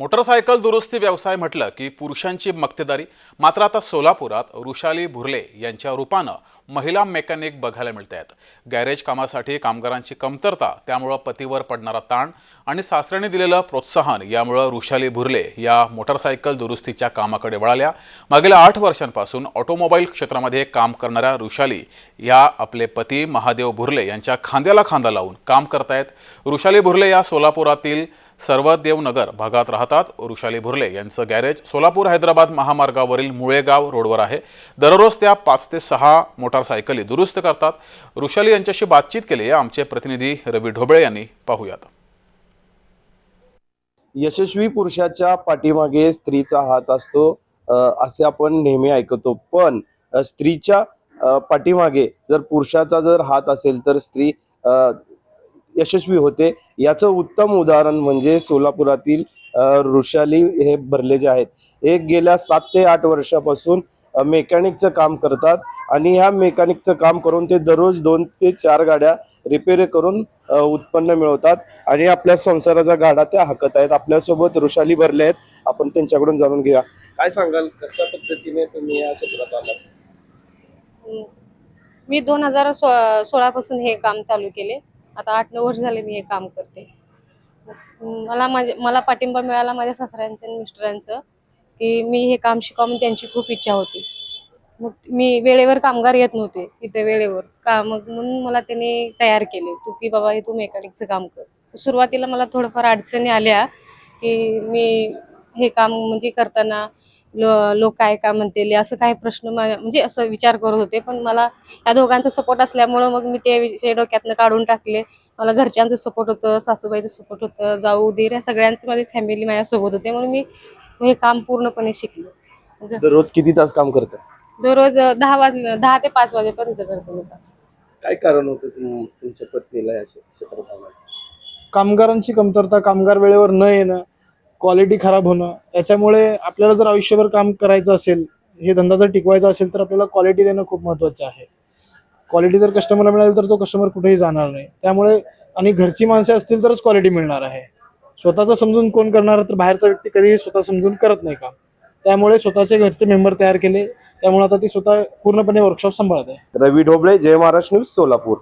Motorcycle दुरुस्ती व्यवसाय म्हटलं की पुरुषांची मक्तेदारी. मात्र आता सोलापुरात वृषाली भुर्ले यांच्या रूपानं महिला मेकॅनिक बघायला मिळत आहेत गॅरेज कामासाठी कामगारांची कमतरता त्यामुळं पतीवर पडणारा ताण आणि सासऱ्याने दिलेलं प्रोत्साहन यामुळं रुशाली भुरले या मोटरसायकल दुरुस्तीच्या कामाकडे वळाल्या. मागील आठ वर्षांपासून ऑटोमोबाईल क्षेत्रामध्ये काम करणाऱ्या रुशाली या आपले पती महादेव भुरले यांच्या खांद्याला खांदा लावून काम करतायत. रुशाली भुरले या सोलापुरातील सर्वदेवनगर भागात राहतात. वृषाली भुरले यांचं गॅरेज सोलापूर हैदराबाद महामार्गावरील मुळेगाव रोडवर आहे. दररोज त्या पाच ते सहा मोटारसायकली दुरुस्त करतात. वृषाली यांच्याशी बातचीत केली. आमचे प्रतिनिधी रवी ढोबळे यांनी पाहूयात. यशस्वी पुरुषाच्या पाठीमागे स्त्रीचा हात असतो असे आपण नेहमी ऐकतो. पण स्त्रीच्या पाठीमागे जर पुरुषाचा जर हात असेल तर स्त्री यशस्वी होते. याचं उत्तम उदाहरण म्हणजे सोलापुरातील ऋषाली वृषाली हे भरले जे आहेत. हे गेल्या सात ते आठ वर्षापासून मेकॅनिकचं काम करतात आणि ह्या मेकॅनिकचं काम करून ते दररोज दोन ते चार गाड्या रिपेअर करून उत्पन्न मिळवतात आणि आपल्या संसाराचा गाडा त्या हाकत आहेत. आपल्यासोबत ऋषाली भरले आहेत. आपण त्यांच्याकडून जाणून घेऊया. काय सांगाल? कशा पद्धतीने तुम्ही या क्षेत्रात आलात? मी दोन हजार सो सोळापासून हे काम चालू केले. आता आठ नऊ वर्ष झाले मी हे काम करते. मला माझे मला पाठिंबा मिळाला माझ्या सासऱ्यांचं आणि मिस्टरांचं. की मी हे काम शिकावं म्हणून त्यांची खूप इच्छा होती. मग मी वेळेवर कामगार येत नव्हते इथे वेळेवर. का मग म्हणून मला त्यांनी तयार केले. तू की बाबा हे तू मेकॅनिकचं काम कर. सुरुवातीला मला थोडंफार अडचणी आल्या की मी हे काम म्हणजे करताना लो लोक काय काय म्हणतील असं काही प्रश्न म्हणजे असं विचार करत होते. पण मला या दोघांचा सपोर्ट असल्यामुळं मग मी ते विषय डोक्यातनं काढून टाकले. मला घरच्यांचं सपोर्ट होतं सासूबाईचं सपोर्ट होतं जाऊ दीर या सगळ्यांचं माझी फॅमिली माझ्यासोबत होते. म्हणून मी हे काम पूर्णपणे शिकले. दररोज किती तास काम करतात दररोज दहा वाजले दहा ते पाच वाजेपर्यंत करते मी काम. काय कारण होतं तुम- तुमच्या पत्नीला या क्षेत्रात आणायला? कामगारांची कमतरता कामगार वेळेवर न येणं क्वालिटी खराब होणं याच्यामुळे आपल्याला जर आयुष्यभर काम करायचं असेल हे धंदा जर टिकवायचा असेल तर आपल्याला क्वालिटी देणं खूप महत्त्वाचं आहे. क्वालिटी जर कस्टमरला मिळाली तर तो कस्टमर कुठेही जाणार नाही. त्यामुळे आणि घरची माणसे असतील तरच क्वालिटी मिळणार आहे. स्वतःचं समजून कोण करणार तर बाहेरचा व्यक्ती कधीही स्वतः समजून करत नाही का? त्यामुळे स्वतःचे घरचे मेंबर तयार केले. त्यामुळे आता ती स्वतः पूर्णपणे वर्कशॉप सांभाळत आहे. रवी ढोबळे जय महाराष्ट्र न्यूज सोलापूर.